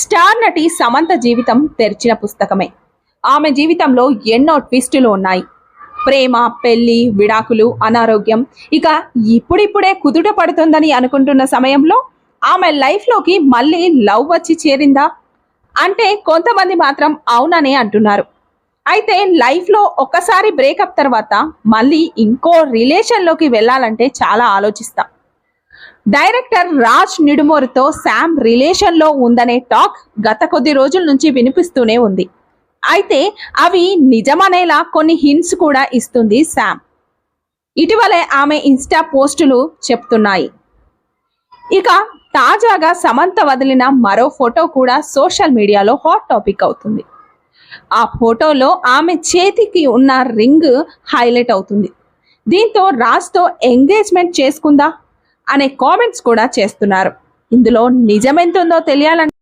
Star నటి సమంత జీవితం తెరిచిన పుస్తకమే. ఆమె జీవితంలో ఎన్నో ట్విస్టులు ఉన్నాయి. ప్రేమ పెళ్ళి విడాకులు అనారోగ్యం ఇక ఇప్పుడిప్పుడే కుదుట పడుతుందని అనుకుంటున్న సమయంలో ఆమె లైఫ్లోకి మళ్ళీ లవ్ వచ్చి చేరిందా? అంటే కొంతమంది మాత్రం అవుననే అంటున్నారు. అయితే లైఫ్లో ఒక్కసారి బ్రేకప్ తర్వాత మళ్ళీ ఇంకో రిలేషన్లోకి వెళ్ళాలంటే చాలా ఆలోచిస్తాం. డైరెక్టర్ రాజ్ నిడుమోరుతో శామ్ రిలేషన్లో ఉందనే టాక్ గత కొద్ది రోజుల నుంచి వినిపిస్తూనే ఉంది. అయితే అవి నిజమనేలా కొన్ని హింట్స్ కూడా ఇస్తుంది శామ్. ఇటీవలే ఆమె ఇన్స్టా పోస్టులు చెప్తున్నాయి. ఇక తాజాగా సమంత వదిలిన మరో ఫోటో కూడా సోషల్ మీడియాలో హాట్ టాపిక్ అవుతుంది. ఆ ఫోటోలో ఆమె చేతికి ఉన్న రింగ్ హైలైట్ అవుతుంది. దీంతో రాజ్తో ఎంగేజ్మెంట్ చేసుకుందా? అనే కామెంట్స్ కూడా చేస్తున్నారు. ఇందులో నిజమెంతుందో తెలియాలంటే